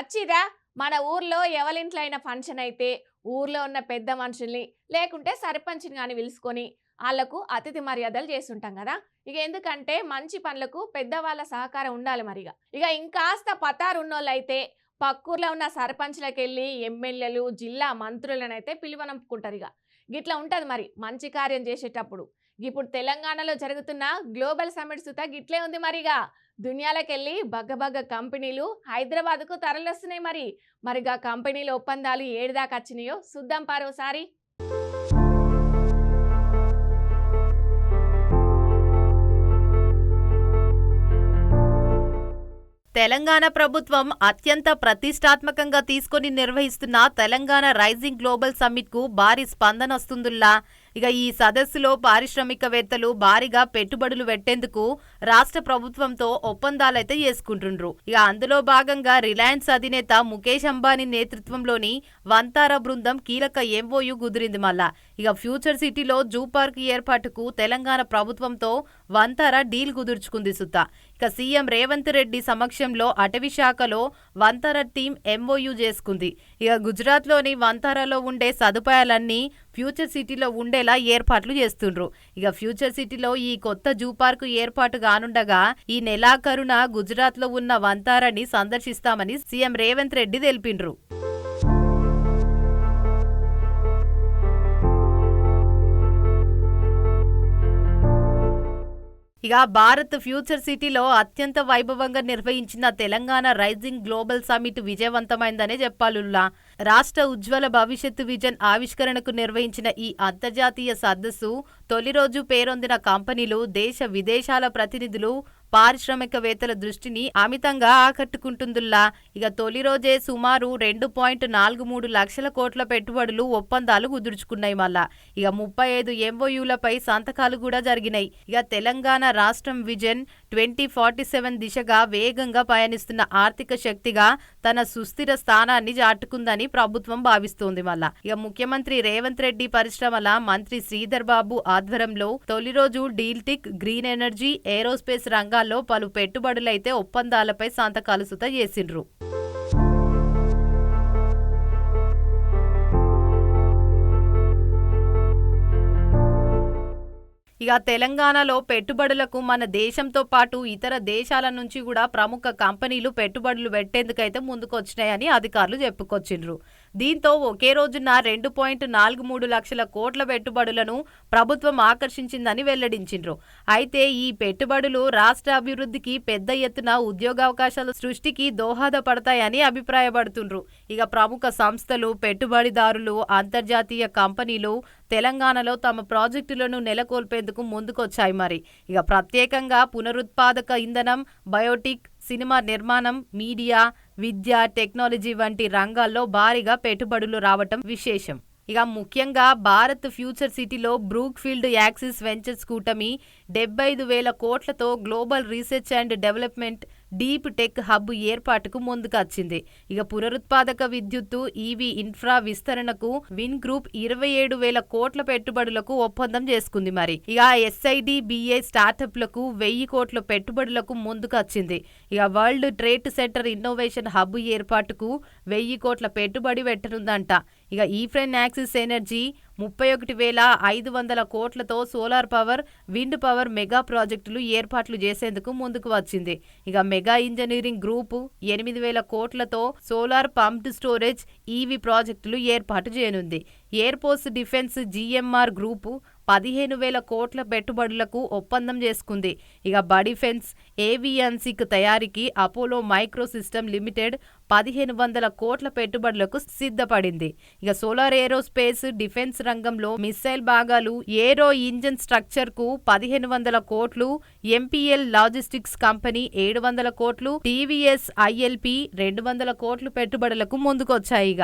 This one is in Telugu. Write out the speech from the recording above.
అచ్చిరా మన ఊర్లో ఎవరింట్లో అయిన ఫంక్షన్ అయితే ఊర్లో ఉన్న పెద్ద మనుషుల్ని లేకుంటే సర్పంచ్ని కానీ పిలుచుకొని వాళ్ళకు అతిథి మర్యాదలు చేస్తుంటాం కదా. ఇక ఎందుకంటే మంచి పనులకు పెద్దవాళ్ళ సహకారం ఉండాలి మరిగా. ఇక ఇంకాస్త పతారు ఉన్నోళ్ళైతే పక్కూర్లో ఉన్న సర్పంచ్లకు వెళ్ళి ఎమ్మెల్యేలు జిల్లా మంత్రులనైతే పిలువనంపుకుంటారు ఇక. గిట్లా ఉంటుంది మరి మంచి కార్యం చేసేటప్పుడు. ఇప్పుడు తెలంగాణలో జరుగుతున్న గ్లోబల్ సమ్మిట్ సుత గిట్లే ఉంది మరిగా. దునియాలకెళ్ళి బగ్గబగ్గ కంపెనీలు హైదరాబాద్కు తరలిస్తున్నాయి మరి. మరిగా కంపెనీల ఒప్పందాలు ఏడుదాకా వచ్చినాయో చూద్దాం పారోసారి తెలంగాణ ప్రభుత్వం అత్యంత ప్రతిష్టాత్మకంగా తీసుకొని నిర్వహిస్తున్న తెలంగాణ రైజింగ్ గ్లోబల్ సమ్మిట్కు భారీ స్పందన వస్తుందిలా ఇక ఈ సదస్సులో పారిశ్రామికవేత్తలు భారీగా పెట్టుబడులు పెట్టేందుకు రాష్ట్ర ప్రభుత్వంతో ఒప్పందాలైతే చేసుకుంటుండ్రు. ఇక అందులో భాగంగా రిలయన్స్ అధినేత ముఖేష్ అంబానీ నేతృత్వంలోని వంతార బృందం కీలక ఎంఓయు కుదిరింది మళ్ళా. ఇక ఫ్యూచర్ సిటీలో జూ పార్క్ ఏర్పాటుకు తెలంగాణ ప్రభుత్వంతో వంతార డీల్ కుదుర్చుకుంది సుత. ఇక సీఎం రేవంత్ రెడ్డి సమక్షంలో అటవీ శాఖలో వంతార టీం ఎంఓయు చేసుకుంది. ఇక గుజరాత్లోని వంతారాలో ఉండే సదుపాయాలన్నీ ఫ్యూచర్ సిటీలో ఉండేలా ఏర్పాట్లు చేస్తుండ్రు. ఇక ఫ్యూచర్ సిటీలో ఈ కొత్త జూ పార్క్ ఏర్పాటు కానుండగా ఈ నెలాఖరున గుజరాత్లో ఉన్న వంతారని సందర్శిస్తామని సీఎం రేవంత్ రెడ్డి తెలిపిండ్రు. ఇక భారత్ ఫ్యూచర్ సిటీలో అత్యంత వైభవంగా నిర్వహించిన తెలంగాణ రైజింగ్ గ్లోబల్ సమిట్ విజయవంతమైందనే చెప్పాలుల్లా. రాష్ట్ర ఉజ్వల భవిష్యత్తు విజన్ ఆవిష్కరణకు నిర్వహించిన ఈ అంతర్జాతీయ సదస్సు తొలి రోజు పేరొందిన కంపెనీలు దేశ విదేశాల ప్రతినిధులు పారిశ్రామికవేత్తల దృష్టిని అమితంగా ఆకట్టుకుంటుందిల్లా. ఇక తొలి రోజే సుమారు రెండు పాయింట్ నాలుగు మూడు లక్షల కోట్ల పెట్టుబడులు ఒప్పందాలు కుదుర్చుకున్నాయి మళ్ళా. ఇక ముప్పై ఐదు ఎంఓయూలపై సంతకాలు కూడా జరిగినాయి. ఇక తెలంగాణ రాష్ట్రం విజన్ ట్వంటీ ఫార్టీ సెవెన్ దిశగా వేగంగా పయనిస్తున్న ఆర్థిక శక్తిగా తన సుస్థిర స్థానాన్ని చాటుకుందని ప్రభుత్వం భావిస్తోంది మళ్ళా. ఇక ముఖ్యమంత్రి రేవంత్ రెడ్డి పరిశ్రమల మంత్రి శ్రీధర్ బాబు ఆధ్వర్యంలో తొలి రోజు డీల్టిక్ గ్రీన్ ఎనర్జీ ఏరోస్పేస్ రంగాల్లో పలు పెట్టుబడులైతే ఒప్పందాలపై సంతకాలు సుత చేసిండ్రు. ఇక తెలంగాణలో పెట్టుబడులకు మన దేశంతో పాటు ఇతర దేశాల నుంచి కూడా ప్రముఖ కంపెనీలు పెట్టుబడులు పెట్టేందుకైతే ముందుకొచ్చినాయని అధికారులు చెప్పుకొచ్చిండ్రు. దీంతో ఒకే రోజున రెండు పాయింట్ నాలుగు మూడు లక్షల కోట్ల పెట్టుబడులను ప్రభుత్వం ఆకర్షించిందని వెల్లడించిండ్రు. అయితే ఈ పెట్టుబడులు రాష్ట్ర అభివృద్ధికి పెద్ద ఎత్తున ఉద్యోగావకాశాల సృష్టికి దోహదపడతాయని అభిప్రాయపడుతుండ్రు. ఇక ప్రముఖ సంస్థలు పెట్టుబడిదారులు అంతర్జాతీయ కంపెనీలు తెలంగాణలో తమ ప్రాజెక్టులను నెలకొల్పేందుకు ముందుకొచ్చాయి మరి. ఇక ప్రత్యేకంగా పునరుత్పాదక ఇంధనం బయోటిక్ సినిమా నిర్మాణం మీడియా విద్య టెక్నాలజీ వంటి రంగాల్లో భారీగా పెట్టుబడులు రావటం విశేషం. ఇక ముఖ్యంగా భారత్ ఫ్యూచర్ సిటీలో బ్రూక్ ఫీల్డ్ యాక్సిస్ వెంచర్స్ కూటమి డెబ్బై ఐదు వేల కోట్లతో global research and development deep tech hub ఏర్పాటుకు ముందుకొచ్చింది. ఇక పునరుత్పాదక విద్యుత్తు ఈవీ ఇన్ఫ్రా విస్తరణకు విన్ గ్రూప్ ఇరవై ఏడు వేల కోట్ల పెట్టుబడులకు ఒప్పందం చేసుకుంది మరి. ఇక ఎస్ఐడి బిఏ స్టార్టప్లకు వెయ్యి కోట్ల పెట్టుబడులకు ముందుకొచ్చింది. ఇక World Trade Center innovation hub ఏర్పాటుకు వెయ్యి కోట్ల పెట్టుబడి పెట్టనుందంట. ఇక ఈఫ్రెన్ యాక్సిస్ ఎనర్జీ ముప్పై ఒకటి వేల ఐదు వందల కోట్లతో solar power wind power mega ప్రాజెక్టులు ఏర్పాట్లు చేసేందుకు ముందుకు వచ్చింది. ఇక మెగా ఇంజనీరింగ్ గ్రూపు ఎనిమిది వేల కోట్లతో సోలార్ పంప్డ్ స్టోరేజ్ ఈవీ ప్రాజెక్టులు ఏర్పాటు చేయనుంది. ఎయిర్పోర్స్ డిఫెన్స్ జీఎంఆర్ గ్రూపు పదిహేను వేల కోట్ల పెట్టుబడులకు ఒప్పందం చేసుకుంది. ఇక బడిఫెన్స్ ఏవియన్సిక్ తయారీకి అపోలో మైక్రో సిస్టమ్ లిమిటెడ్ పదిహేను వందల కోట్ల పెట్టుబడులకు సిద్ధపడింది. ఇక సోలార్ ఏరోస్పేస్ డిఫెన్స్ రంగంలో మిస్సైల్ భాగాలు ఏరో ఇంజన్ స్ట్రక్చర్కు పదిహేను వందల కోట్లు ఎంపీఎల్ లాజిస్టిక్స్ కంపెనీ ఏడు వందల కోట్లు టీవీఎస్ ఐఎల్పి రెండు వందల కోట్లు పెట్టుబడులకు ముందుకొచ్చాయి ఇక.